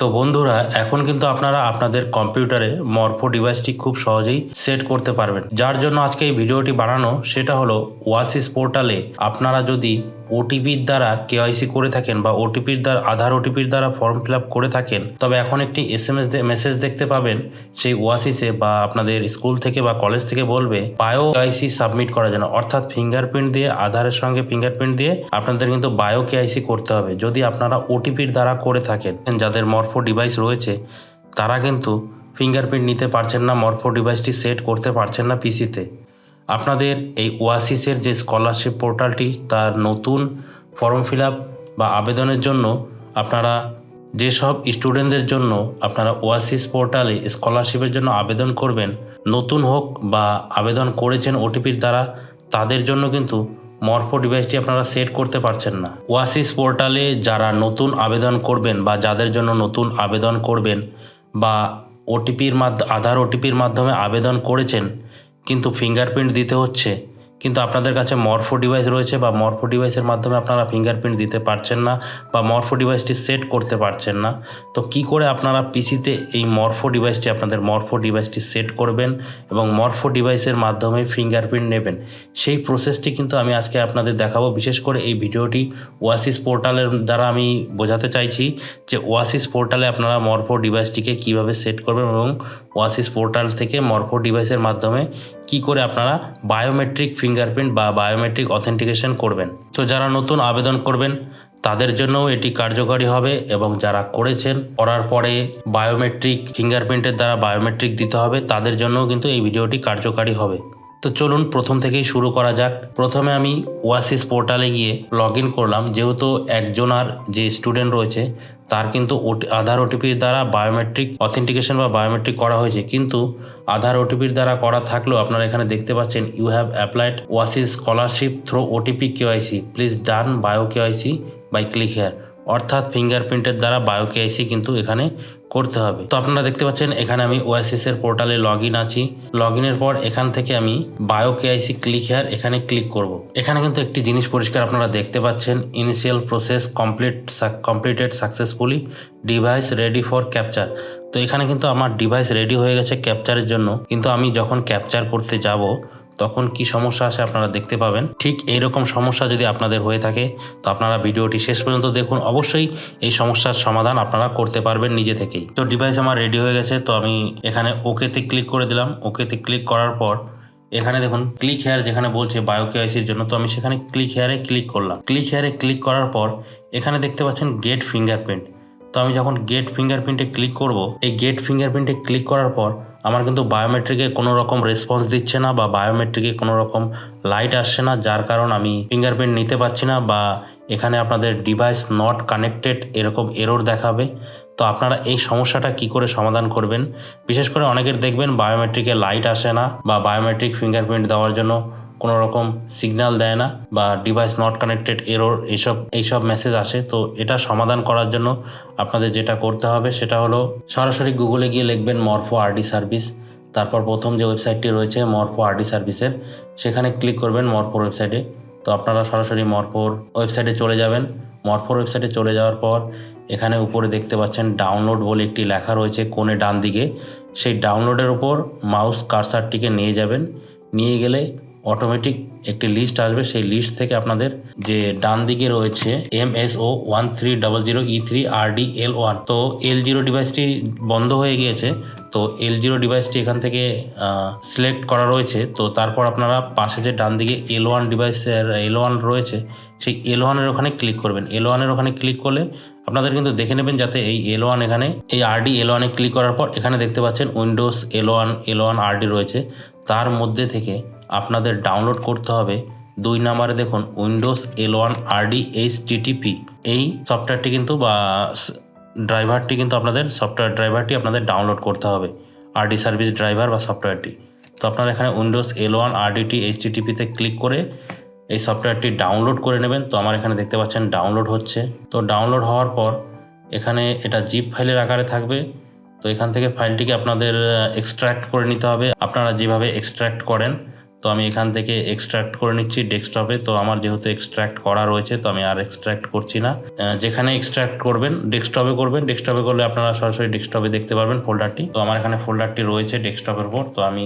তো বন্ধুরা, এখন কিন্তু আপনারা আপনাদের কম্পিউটারে মরফো ডিভাইসটি খুব সহজেই সেট করতে পারবেন। যার জন্য আজকে এই ভিডিওটি বানানো, সেটা হলো ওয়াসিস পোর্টালে আপনারা যদি ওটিপির দ্বারা কেওয়াইসি করে থাকেন বা ওটিপির দ্বারা, আধার ওটিপির দ্বারা ফর্ম ফিল করে থাকেন। তবে এখন একটি এস এম এস মেসেজ দেখতে পাবেন, সেই ওয়াসিসে বা আপনাদের স্কুল থেকে বা কলেজ থেকে বলবে, বায়ো কেআইসি সাবমিট করার জন্য অর্থাৎ ফিঙ্গারপ্রিন্ট দিয়ে, আধারের সঙ্গে ফিঙ্গারপ্রিন্ট দিয়ে আপনাদের কিন্তু বায়ো কেআইসি করতে হবে। যদি আপনারা ওটিপির দ্বারা করে থাকেন, যাদের মরফো ডিভাইস রয়েছে, তারা কিন্তু ফিঙ্গারপ্রিন্ট নিতে পারছেন না, মরফো ডিভাইসটি সেট করতে পারছেন না পিসিতে। আপনাদের এই ওয়াসিসের যে স্কলারশিপ পোর্টালটি, তার নতুন ফর্ম ফিল বা আবেদনের জন্য আপনারা যেসব স্টুডেন্টদের জন্য আপনারা ওয়াসিস পোর্টালে স্কলারশিপের জন্য আবেদন করবেন, নতুন হোক বা আবেদন করেছেন ওটিপির দ্বারা, তাদের জন্য কিন্তু মরফো ডিভাইসটি আপনারা সেট করতে পারছেন না। ওয়াসিস পোর্টালে যারা নতুন আবেদন করবেন বা যাদের জন্য নতুন আবেদন করবেন বা ওটিপির মাধ্য আধার ওটিপির মাধ্যমে আবেদন করেছেন কিন্তু ফিঙ্গারপ্রিন্ট দিতে হচ্ছে। কিন্তু আপনাদের কাছে মরফো ডিভাইস রয়েছে বা মরফো ডিভাইসের মাধ্যমে আপনারা ফিঙ্গারপ্রিন্ট দিতে পারছেন না বা মরফো ডিভাইসটি সেট করতে পারছেন না, তো কি করে আপনারা পিসিতে এই মরফো ডিভাইসটি আপনাদের মরফো ডিভাইসটি সেট করবেন এবং মরফো ডিভাইসের মাধ্যমে ফিঙ্গারপ্রিন্ট নেবেন? সেই প্রসেসটি কিন্তু আমি আজকে আপনাদের দেখাবো। বিশেষ করে এই ভিডিওটি ওয়াসিস পোর্টালের দ্বারা আমি বোঝাতে চাইছি যে ওয়াসিস পোর্টালে আপনারা মরফো ডিভাইসটিকে কীভাবে সেট করবেন এবং ওয়াসিস পোর্টাল থেকে মরফো ডিভাইসের মাধ্যমে কি করে আপনারা বায়োমেট্রিক ফিঙ্গারপ্রিন্ট বা বায়োমেট্রিক অথেন্টিকেশন করবেন। তো যারা নতুন আবেদন করবেন, তাদের জন্যও এটি কার্যকারী হবে এবং যারা করেছেন, করার পরে বায়োমেট্রিক ফিঙ্গারপ্রিন্টের দ্বারা বায়োমেট্রিক দিতে হবে, তাদের জন্যও কিন্তু এই ভিডিওটি কার্যকারী হবে। তো চলুন প্রথম থেকেই শুরু করা যাক। প্রথমে আমি ওয়াসিস পোর্টালে গিয়ে লগ ইন করলাম। যেহেতু একজনার যে স্টুডেন্ট রয়েছে, তার কিন্তু আধার ওটিপির দ্বারা বায়োমেট্রিক অথেন্টিকেশন বা বায়োমেট্রিক করা হয়েছে। কিন্তু আধার ওটিপির দ্বারা করা থাকলেও আপনারা এখানে দেখতে পাচ্ছেন you have applied Oasis scholarship through OTP KYC please done bio KYC by click here অর্থাৎ ফিঙ্গারপ্রিন্টের দ্বারা বায়ো কেআইসি কিন্তু এখানে করতে হবে। তো আপনারা দেখতে পাচ্ছেন, এখানে আমি ওয়াসিস এর পোর্টালে লগ ইন আছি। লগ ইনের পর এখান থেকে আমি বায়ো কেআইসি ক্লিক হেয়ার এখানে ক্লিক করব। এখানে কিন্তু একটি জিনিস পরিষ্কার আপনারা দেখতে পাচ্ছেন initial process complete completed successfully device ready for capture তো এখানে কিন্তু আমার ডিভাইস রেডি হয়ে গেছে ক্যাপচারের জন্য। কিন্তু আমি যখন ক্যাপচার করতে যাব তখন কি সমস্যা আসে আপনারা দেখতে পাবেন। ঠিক এইরকম সমস্যা যদি আপনাদের হয়ে থাকে, তো আপনারা ভিডিওটি শেষ পর্যন্ত দেখুন। অবশ্যই এই সমস্যার সমাধান আপনারা করতে পারবেন নিজে থেকেই। তো ডিভাইস আমার রেডি হয়ে গেছে, তো আমি এখানে ওকেতে ক্লিক করে দিলাম। ওকেতে ক্লিক করার পর এখানে দেখুন ক্লিক হেয়ার যেখানে বলছে বায়ো কেওয়াইসির জন্য, তো আমি সেখানে ক্লিক হেয়ারে ক্লিক করলাম। ক্লিক হেয়ারে ক্লিক করার পর এখানে দেখতে পাচ্ছেন গেট ফিঙ্গারপ্রিন্ট তো আমি যখন গেট ফিঙ্গারপ্রিন্টে ক্লিক করব, এই গেট ফিঙ্গারপ্রিন্টে ক্লিক করার পর আমার কিন্তু বায়োমেট্রিকে কোনো রকম রেসপন্স দিচ্ছে না বা বায়োমেট্রিকে কোনো রকম লাইট আসছে না, যার কারণ আমি ফিঙ্গারপ্রিন্ট নিতে পারছি না বা এখানে আপনাদের ডিভাইস নট কানেক্টেড এরকম এরোর দেখাবে। তো আপনারা এই সমস্যাটা কি করে সমাধান করবেন? বিশেষ করে অনেকের দেখবেন বায়োমেট্রিকে লাইট আসে না বা বায়োমেট্রিক ফিঙ্গারপ্রিন্ট দেওয়ার জন্য কোনো রকম সিগন্যাল দেয় না বা ডিভাইস নট কানেক্টেড এরোর এইসব এইসব মেসেজ আসে। তো এটা সমাধান করার জন্য আপনাদের যেটা করতে হবে সেটা হলো সরাসরি গুগলে গিয়ে লিখবেন মরফো আরডি সার্ভিস তারপর প্রথম যে ওয়েবসাইটটি রয়েছে মরফো আরডি সার্ভিসের সেখানে ক্লিক করবেন মরফোর ওয়েবসাইটে তো আপনারা সরাসরি মরফোর ওয়েবসাইটে চলে যাবেন। মরফোর ওয়েবসাইটে চলে যাওয়ার পর এখানে উপরে দেখতে পাচ্ছেন ডাউনলোড বলে একটি লেখা রয়েছে কোণে ডান দিকে। সেই ডাউনলোডের উপর মাউস কারসারটিকে নিয়ে যাবেন। নিয়ে গেলে অটোমেটিক একটি লিস্ট আসবে। সেই লিস্ট থেকে আপনাদের যে ডান দিকে রয়েছে M S O one three double zero E three R D L one তো এল জিরো ডিভাইসটি বন্ধ হয়ে গিয়েছে। তো এল জিরো ডিভাইসটি এখান থেকে সিলেক্ট করা রয়েছে। তো তারপর আপনারা পাশে যে ডান দিকে এল ওয়ান ডিভাইসের এল ওয়ান রয়েছে, সেই এল ওয়ানের ওখানে ক্লিক করবেন। এল ওয়ানের ওখানে ক্লিক করলে আপনাদের কিন্তু দেখে নেবেন যাতে এই এল ওয়ান এখানে, এই আরডি এল ওয়ানে ক্লিক করার পর এখানে দেখতে পাচ্ছেন Windows L one L one RD রয়েছে। তার মধ্যে থেকে আপনাদের ডাউনলোড করতে হবে। দুই নাম্বারে দেখুন, Windows L one RD H TTP এই সফটওয়্যারটি কিন্তু বা ড্রাইভারটি কিন্তু আপনাদের, সফটওয়্যার ড্রাইভারটি আপনাদের ডাউনলোড করতে হবে। আরডি সার্ভিস ড্রাইভার বা সফটওয়্যারটি। তো আপনারা এখানে উইন্ডোজ এল ওয়ান আরডিটি এইচ টিটিপিতে ক্লিক করে এই সফটওয়্যারটি ডাউনলোড করে নেবেন। তো আমার এখানে দেখতে পাচ্ছেন, ডাউনলোড হচ্ছে। তো ডাউনলোড হওয়ার পর এখানে এটা জিপ ফাইলের আকারে থাকবে। তো এখান থেকে ফাইলটিকে আপনাদের এক্সট্র্যাক্ট করে নিতে হবে। আপনারা যেভাবে এক্সট্র্যাক্ট করেন তো আমি এখান থেকে এক্সট্রাক্ট করে নিচ্ছি ডেস্কটপে তো আমার যেহেতু এক্সট্রাক্ট করা রয়েছে, তো আমি আর এক্সট্রাক্ট করছি না। যেখানে এক্সট্রাক্ট করবেন ডেস্কটপে করবেন। ডেস্কটপে করলে আপনারা সরাসরি ডেস্কটপে দেখতে পারবেন ফোল্ডারটি তো আমার এখানে ফোল্ডারটি রয়েছে ডেস্কটপের উপর। তো আমি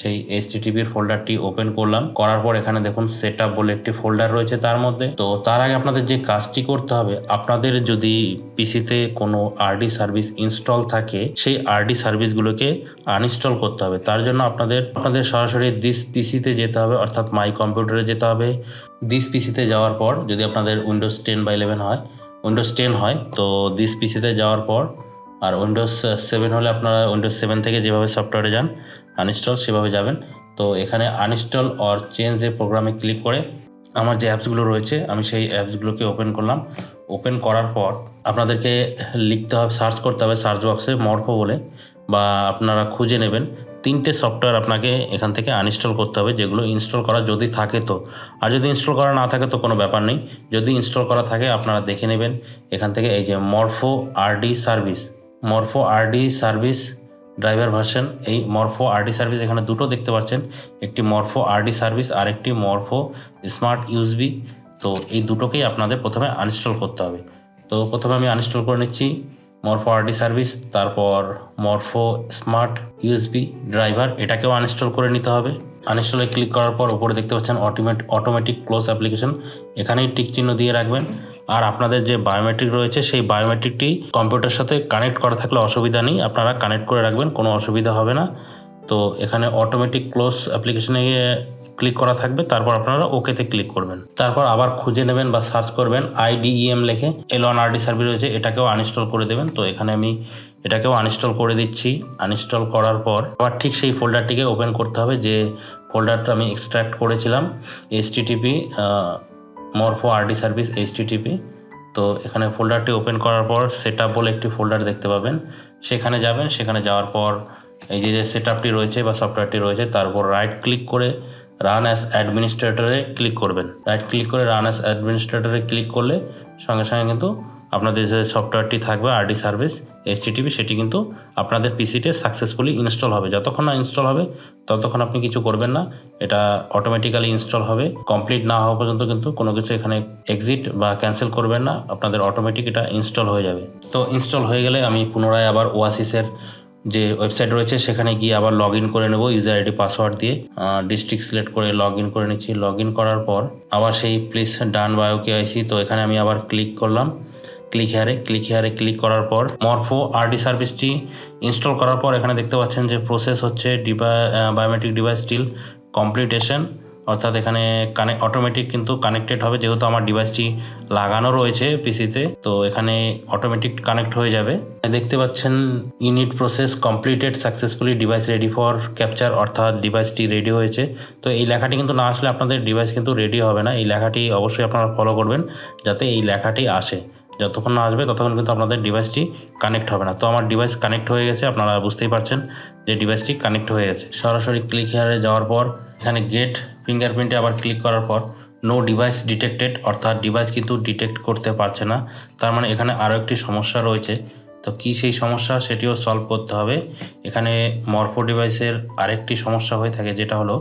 সেই এইচটিটিপির ফোল্ডারটি ওপেন করলাম। করার পর এখানে দেখুন সেট বলে একটি ফোল্ডার রয়েছে তার মধ্যে। তো তার আগে আপনাদের যে কাজটি করতে হবে, আপনাদের যদি পিসিতে কোনো আরডি সার্ভিস ইনস্টল থাকে, সেই আরডি সার্ভিসগুলোকে আনইনস্টল করতে হবে। তার জন্য আপনাদের আপনাদের সরাসরি দিস পিসিতে যেতে হবে, অর্থাৎ মাই কম্পিউটারে যেতে হবে। দিস পিসিতে যাওয়ার পর যদি আপনাদের উইন্ডোজ টেন বা ইলেভেন হয় উইন্ডোজ টেন হয়, তো দিস পিসিতে যাওয়ার পর আর উইন্ডোজ সেভেন হলে আপনারা উইন্ডোজ সেভেন থেকে যেভাবে সফটওয়্যারে যান আনইনস্টল সেভাবে যাবেন। তো এখানে আনইনস্টল অর চেঞ্জ এ প্রোগ্রামে ক্লিক করে আমার যে অ্যাপসগুলো রয়েছে, আমি সেই অ্যাপসগুলোকে ওপেন করলাম। ওপেন করার পর আপনাদেরকে লিখতে হবে সার্চ করতে হবে সার্চ বক্সে মরফো বলে, বা আপনারা খুঁজে নেবেন। তিনটে সফটওয়্যার আপনাকে এখান থেকে আনইনস্টল করতে হবে, যেগুলো ইনস্টল করা যদি থাকে তো। আর যদি ইনস্টল করা না থাকে তো কোনো ব্যাপার নেই। যদি ইনস্টল করা থাকে, আপনারা দেখে নেবেন। এখান থেকে এই যে Morpho RD service Morpho RD service driver version, এই মরফো আরডি সার্ভিস এখানে দুটো দেখতে পাচ্ছেন, একটি মরফো আরডি সার্ভিস আর একটি মরফো স্মার্ট ইউজবি তো এই দুটোকেই আপনাদের প্রথমে আনইনস্টল করতে হবে। তো প্রথমে আমি আনইনস্টল করে নিচ্ছি মরফো আরডি সার্ভিস, তারপর মরফো স্মার্ট ইউএসবি ড্রাইভার, এটাকেও আনইনস্টল করে নিতে হবে। আনইনস্টলে ক্লিক করার পর উপরে দেখতে পাচ্ছেন অটোমেট অটোমেটিক ক্লোজ অ্যাপ্লিকেশন এখানেই টিক চিহ্ন দিয়ে রাখবেন। আর আপনাদের যে বায়োমেট্রিক রয়েছে, সেই বায়োমেট্রিকটি কম্পিউটার সাথে কানেক্ট করা থাকলে অসুবিধা নেই। আপনারা কানেক্ট করে রাখবেন, কোনো অসুবিধা হবে না। তো এখানে অটোমেটিক ক্লোজ অ্যাপ্লিকেশনে ক্লিক করা থাকবে, তারপর আপনারা ওকেতে ক্লিক করবেন। তারপর আবার খুঁজে নেবেন বা সার্চ করবেন আইডিইএম লেখে। এল ওয়ান আরডি সার্ভিস রয়েছে, এটাকেও আনইনস্টল করে দেবেন। তো এখানে আমি এটাকেও আনইনস্টল করে দিচ্ছি। আনইনস্টল করার পর আবার ঠিক সেই ফোল্ডারটিকে ওপেন করতে হবে, যে ফোল্ডারটা আমি এক্সট্রাক্ট করেছিলাম HTTP Morpho RD service HTTP তো এখানে ফোল্ডারটি ওপেন করার পর সেট বলে একটি ফোল্ডার দেখতে পাবেন। সেখানে যাবেন, সেখানে যাওয়ার পর এই যে যে সেট রয়েছে বা সফটওয়্যারটি রয়েছে, তার উপর রাইট ক্লিক করে রান অ্যাস অ্যাডমিনিস্ট্রেটরে ক্লিক করবেন। রাইট ক্লিক করে রান অ্যাস অ্যাডমিনিস্ট্রেটরে ক্লিক করলে সঙ্গে সঙ্গে কিন্তু আপনাদের যে সফটওয়্যারটি থাকবে আরডি সার্ভিস এইচটিটিপি সেটি কিন্তু আপনাদের পিসিতে সাকসেসফুলি ইনস্টল হবে। যতক্ষণ না ইনস্টল হবে, ততক্ষণ আপনি কিছু করবেন না। এটা অটোমেটিক্যালি ইনস্টল হবে। কমপ্লিট না হওয়া পর্যন্ত কিন্তু কোনো কিছু এখানে এক্সিট বা ক্যান্সেল করবেন না। আপনাদের অটোমেটিক এটা ইনস্টল হয়ে যাবে। তো ইনস্টল হয়ে গেলে আমি পুনরায় আবার ওয়াসিসের যে ওয়েবসাইট রয়েছে, সেখানে গিয়ে আবার লগ ইন করে নেব ইউজার আইডি পাসওয়ার্ড দিয়ে। ডিস্ট্রিক্ট সিলেক্ট করে লগ ইন করে নিচ্ছি। লগ ইন করার পর আবার সেই প্লিজ ডান বায়ো কেআইসি তো এখানে আমি আবার ক্লিক করলাম। ক্লিক হেয়ারে ক্লিক হেয়ারে ক্লিক করার পর মরফো আরডি সার্ভিসটি ইনস্টল করার পর এখানে দেখতে পাচ্ছেন যে প্রসেস হচ্ছে ডিবা বায়োমেট্রিক ডিভাইস স্টিল কমপ্লিটেশন অর্থাৎ এখানে কানে অটোমেটিক কিন্তু কানেক্টেড হবে যেহেতু আমার ডিভাইসটি লাগানো রয়েছে পিসিতে তো এখানে অটোমেটিক কানেক্ট হয়ে যাবে। দেখতে পাচ্ছেন unit process completed successfully device ready for capture অর্থাৎ ডিভাইসটি রেডি হয়েছে। তো এই লেখাটি কিন্তু না আসলে আপনাদের ডিভাইস কিন্তু রেডি হবে না, এই লেখাটি অবশ্যই আপনারা ফলো করবেন যাতে এই লেখাটি আসে। যতক্ষণ না আসবে, ততক্ষণ কিন্তু আপনাদের ডিভাইসটি কানেক্ট হবে না। তো আমার ডিভাইস কানেক্ট হয়ে গেছে, আপনারা বুঝতেই পারছেন যে ডিভাইসটি কানেক্ট হয়ে গেছে। সরাসরি ক্লিক হেয়ারে যাওয়ার পর, এখানে গেট ফিঙ্গারপ্রিন্টে আবার ক্লিক করার পর নো ডিভাইস ডিটেক্টেড অর্থাৎ ডিভাইস কিন্তু ডিটেক্ট করতে পারছে না। তার মানে এখানে আরও একটি সমস্যা রয়েছে। তো কি সেই সমস্যা, সেটিও সলভ করতে হবে। এখানে মরফো ডিভাইসের আরেকটি সমস্যা হয়ে থাকে, যেটা হলো,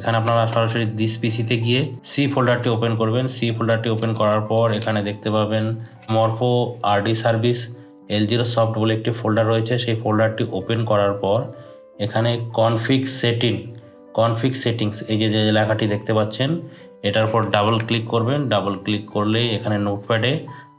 এখানে আপনারা সরাসরি দিস পিসিতে গিয়ে সি ফোল্ডারটি ওপেন করবেন। সি ফোল্ডারটি ওপেন করার পর এখানে দেখতে পাবেন Morpho RD service L zero soft বলে একটি ফোল্ডার রয়েছে। সেই ফোল্ডারটি ওপেন করার পর এখানে কনফিক সেটিং কনফিক সেটিংস এই যে যে লেখাটি দেখতে পাচ্ছেন, এটার উপর ডাবল ক্লিক করবেন। ডাবল ক্লিক করলে এখানে নোটপ্যাডে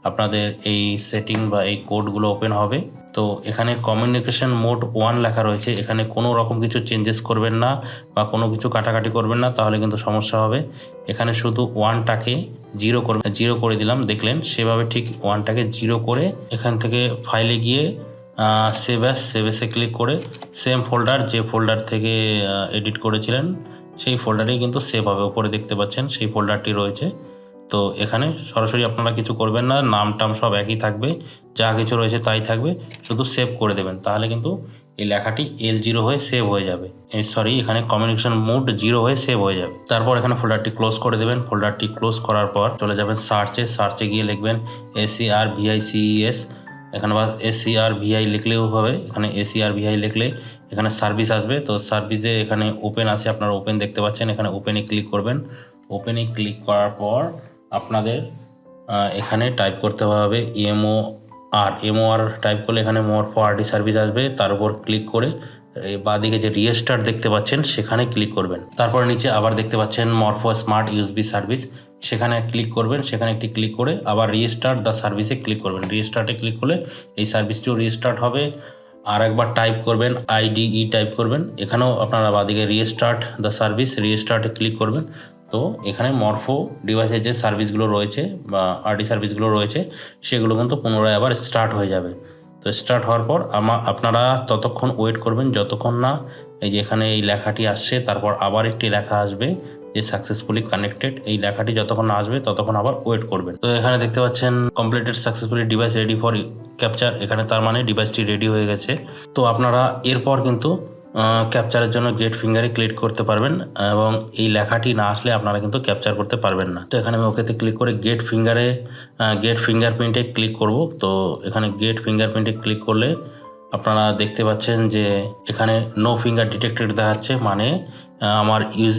আপনাদের এই সেটিং বা এই কোডগুলো ওপেন হবে। তো এখানে কমিউনিকেশন মোড ওয়ান লেখা রয়েছে। এখানে কোনো রকম কিছু চেঞ্জেস করবেন না বা কোনো কিছু কাটাকাটি করবেন না, তাহলে কিন্তু সমস্যা হবে। এখানে শুধু ওয়ানটাকে জিরো করবেন জিরো করে দিলাম, দেখলেন সেভাবে ঠিক ওয়ানটাকে জিরো করে এখান থেকে ফাইলে গিয়ে সেভ অ্যাস সেভ এসে ক্লিক করে সেম ফোল্ডার যে ফোল্ডার থেকে এডিট করেছিলেন, সেই ফোল্ডারেই কিন্তু সেভ হবে। উপরে দেখতে পাচ্ছেন সেই ফোল্ডারটি রয়েছে। তো এখানে সরাসরি আপনারা কিছু করবেন না, নাম টাম সব একই থাকবে, যা কিছু রয়েছে তাই থাকবে, শুধু সেভ করে দেবেন, তাহলে কিন্তু এই লেখাটি এল জিরো হয়ে সেভ হয়ে যাবে। এই সরি এখানে কমিউনিকেশন মোড জিরো হয়ে সেভ হয়ে যাবে। তারপর এখানে ফোল্ডারটি ক্লোজ করে দেবেন ফোল্ডারটি ক্লোজ করার পর চলে যাবেন সার্চে সার্চে গিয়ে লিখবেন এসি আর ভিআইসিএস এখানে বা এসি আর ভিআই লিখলেও হবে, এখানে এসি আর ভিআই লিখলে এখানে সার্ভিস আসবে, তো সার্ভিসে এখানে ওপেন আছে, আপনারা ওপেন দেখতে পাচ্ছেন, এখানে ওপেনে ক্লিক করবেন। ওপেনে ক্লিক করার পর আপনাদের এখানে টাইপ করতে হবে M O R M O R type করলে এখানে মোর ফোয়ার্ডি সার্ভিস আসবে, তার উপর ক্লিক করে বাঁদিকে যে রিস্টার্ট দেখতে পাচ্ছেন, সেখানে ক্লিক করবেন। তারপর নিচে আবার দেখতে পাচ্ছেন মরফো স্মার্ট ইউএসবি সার্ভিস সেখানে ক্লিক করবেন, সেখানে একটি ক্লিক করে আবার রিস্টার্ট দ্য সার্ভিসে ক্লিক করবেন। রিস্টার্টে ক্লিক করলে এই সার্ভিসটিও রিস্টার্ট হবে। আর একবার টাইপ করবেন আইডিই টাইপ করবেন। এখানেও আপনারা বাদিকে রিস্টার্ট দ্য সার্ভিস রিস্টার্টে ক্লিক করবেন। তো এখানে মরফো ডিভাইসের যে সার্ভিসগুলো রয়েছে বা আরডি সার্ভিসগুলো রয়েছে, সেগুলো কিন্তু পুনরায় আবার স্টার্ট হয়ে যাবে। তো স্টার্ট হওয়ার পর আমা, আপনারা ততক্ষণ ওয়েট করবেন, যতক্ষণ না এই যে এখানে এই লেখাটি আসছে, তারপর আবার একটি লেখা আসবে যে সাকসেসফুলি কানেক্টেড এই লেখাটি যতক্ষণ না আসবে, ততক্ষণ আবার ওয়েট করবেন। তো এখানে দেখতে পাচ্ছেন completed successfully device ready for capture এখানে তার মানে ডিভাইসটি রেডি হয়ে গেছে। তো আপনারা এরপর কিন্তু ক্যাপচারের জন্য গেট ফিঙ্গারে ক্লিক করতে পারবেন এবং এই লেখাটি না আসলে আপনারা কিন্তু ক্যাপচার করতে পারবেন না। তো এখানে আমি ওকেতে ক্লিক করে গেট ফিঙ্গারে গেট ফিঙ্গারপ্রিন্টে ক্লিক করব। তো এখানে গেট ফিঙ্গারপ্রিন্টে ক্লিক করলে আপনারা দেখতে পাচ্ছেন যে এখানে নো ফিঙ্গার ডিটেক্টেড দেখাচ্ছে। মানে আমার ইউজ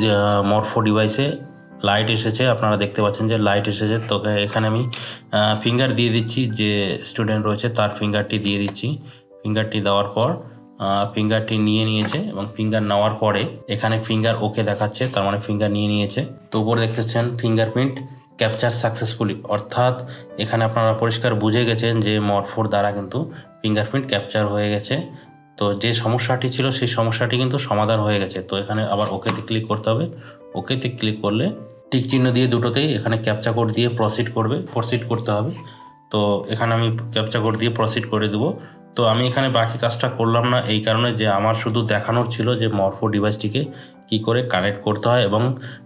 মরফো ডিভাইসে লাইট এসেছে। আপনারা দেখতে পাচ্ছেন যে লাইট এসেছে। তো এখানে আমি ফিঙ্গার দিয়ে দিচ্ছি। যে স্টুডেন্ট রয়েছে তার ফিঙ্গারটি দিয়ে দিচ্ছি। ফিঙ্গারটি দেওয়ার পর ফিঙ্গারটি নিয়ে নিয়েছে এবং ফিঙ্গার নেওয়ার পরে এখানে ফিঙ্গার ওকে দেখাচ্ছে, তার মানে ফিঙ্গার নিয়ে নিয়েছে। তো উপরে দেখতে পাচ্ছেন ফিঙ্গারপ্রিন্ট ক্যাপচার সাকসেসফুলি অর্থাৎ এখানে আপনারা পরিষ্কার বুঝে গেছেন যে মরফোর দ্বারা কিন্তু ফিঙ্গারপ্রিন্ট ক্যাপচার হয়ে গেছে। তো যে সমস্যাটি ছিল, সেই সমস্যাটি কিন্তু সমাধান হয়ে গেছে। তো এখানে আবার ওকেতে ক্লিক করতে হবে। ওকেতে ক্লিক করলে টিক চিহ্ন দিয়ে দুটোতেই এখানে ক্যাপচা কোড দিয়ে প্রসিড করবে প্রসিড করতে হবে। তো এখানে আমি ক্যাপচা কোড দিয়ে প্রসিড করে দেবো। তো আমি এখানে বাকি কাজটা করলাম না, এই কারণে যে আমার শুধু দেখানোর ছিল যে মরফো ডিভাইসটিকে কি করে কানেক্ট করতে হয় এবং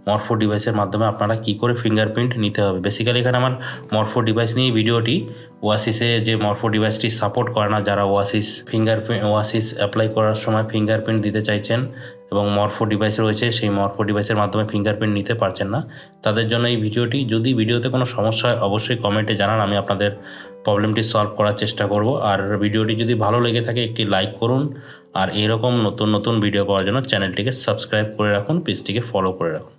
মরফো ডিভাইসের মাধ্যমে আপনারা কি করে ফিঙ্গারপ্রিন্ট নিতে হবে। বেসিক্যালি এখানে আমার মরফো ডিভাইস নিয়ে ভিডিওটি। ওয়াসিসে যে মরফো ডিভাইসটি সাপোর্ট করে না যারা ওয়াসিস ফিঙ্গারপ্রিন্ট ওয়াসিস অ্যাপ্লাই করার সময় ফিঙ্গারপ্রিন্ট দিতে চাইছেন এবং মরফো ডিভাইস রয়েছে, সেই মরফো ডিভাইসের মাধ্যমে ফিঙ্গারপ্রিন্ট নিতে পারছেন না, তাদের জন্য এই ভিডিওটি। যদি ভিডিওতে কোনো সমস্যা হয়, অবশ্যই কমেন্টে জানান, আমি আপনাদের প্রবলেমটি সলভ করার চেষ্টা করব। আর ভিডিওটি যদি ভালো লেগে থাকে, একটি লাইক করুন। আর এরকম নতুন নতুন ভিডিও পাওয়ার জন্য চ্যানেলটিকে সাবস্ক্রাইব করে রাখুন, পেজটিকে ফলো করে রাখুন।